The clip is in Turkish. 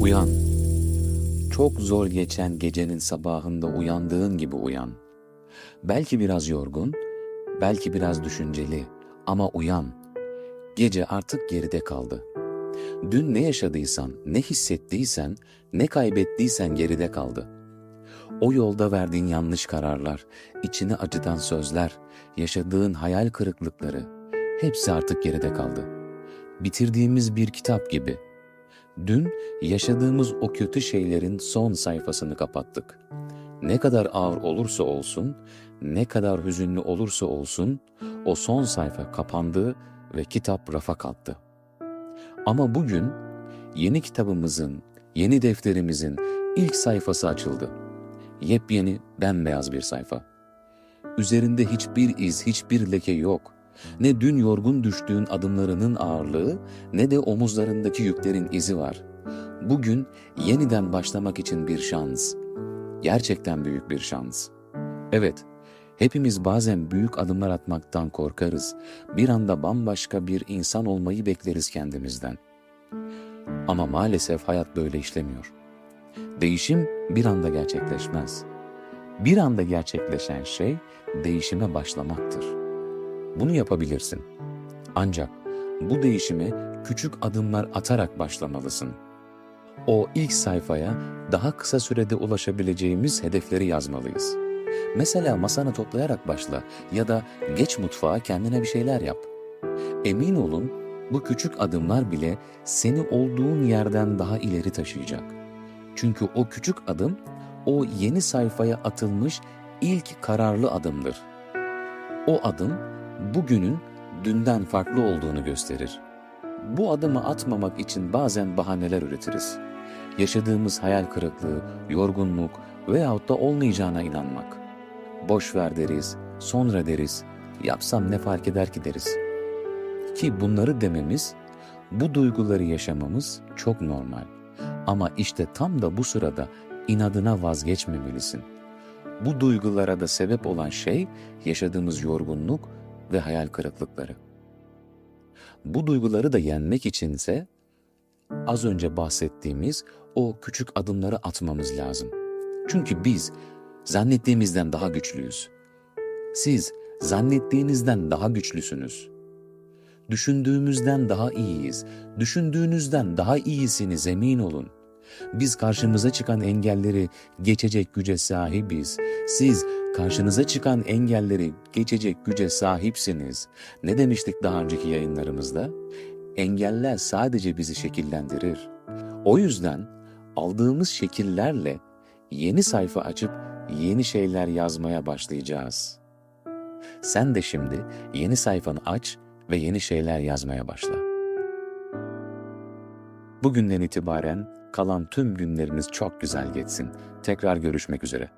Uyan. Çok zor geçen gecenin sabahında uyandığın gibi uyan. Belki biraz yorgun, belki biraz düşünceli ama uyan. Gece artık geride kaldı. Dün ne yaşadıysan, ne hissettiysen, ne kaybettiysen geride kaldı. O yolda verdiğin yanlış kararlar, içini acıtan sözler, yaşadığın hayal kırıklıkları hepsi artık geride kaldı. Bitirdiğimiz bir kitap gibi. Dün yaşadığımız o kötü şeylerin son sayfasını kapattık. Ne kadar ağır olursa olsun, ne kadar hüzünlü olursa olsun, o son sayfa kapandı ve kitap rafa kalktı. Ama bugün yeni kitabımızın, yeni defterimizin ilk sayfası açıldı. Yepyeni, bembeyaz bir sayfa. Üzerinde hiçbir iz, hiçbir leke yok. Ne dün yorgun düştüğün adımlarının ağırlığı ne de omuzlarındaki yüklerin izi var. Bugün yeniden başlamak için bir şans. Gerçekten büyük bir şans. Evet, hepimiz bazen büyük adımlar atmaktan korkarız. Bir anda bambaşka bir insan olmayı bekleriz kendimizden. Ama maalesef hayat böyle işlemiyor. Değişim bir anda gerçekleşmez. Bir anda gerçekleşen şey değişime başlamaktır. Bunu yapabilirsin. Ancak bu değişime küçük adımlar atarak başlamalısın. O ilk sayfaya daha kısa sürede ulaşabileceğimiz hedefleri yazmalıyız. Mesela masanı toplayarak başla ya da geç mutfağa kendine bir şeyler yap. Emin olun bu küçük adımlar bile seni olduğun yerden daha ileri taşıyacak. Çünkü o küçük adım o yeni sayfaya atılmış ilk kararlı adımdır. O adım bugünün dünden farklı olduğunu gösterir. Bu adımı atmamak için bazen bahaneler üretiriz. Yaşadığımız hayal kırıklığı, yorgunluk veyahut da olmayacağına inanmak. Boş ver deriz, sonra deriz, yapsam ne fark eder ki deriz. Ki bunları dememiz, bu duyguları yaşamamız çok normal. Ama işte tam da bu sırada inadına vazgeçmemelisin. Bu duygulara da sebep olan şey yaşadığımız yorgunluk ve hayal kırıklıkları. Bu duyguları da yenmek içinse az önce bahsettiğimiz o küçük adımları atmamız lazım. Çünkü biz zannettiğimizden daha güçlüyüz. Siz zannettiğinizden daha güçlüsünüz. Düşündüğümüzden daha iyiyiz. Düşündüğünüzden daha iyisiniz emin olun. Biz karşımıza çıkan engelleri geçecek güce sahibiz. Siz karşınıza çıkan engelleri geçecek güce sahipsiniz. Ne demiştik daha önceki yayınlarımızda? Engeller sadece bizi şekillendirir. O yüzden aldığımız şekillerle yeni sayfa açıp yeni şeyler yazmaya başlayacağız. Sen de şimdi yeni sayfanı aç ve yeni şeyler yazmaya başla. Bugünden itibaren kalan tüm günleriniz çok güzel geçsin. Tekrar görüşmek üzere.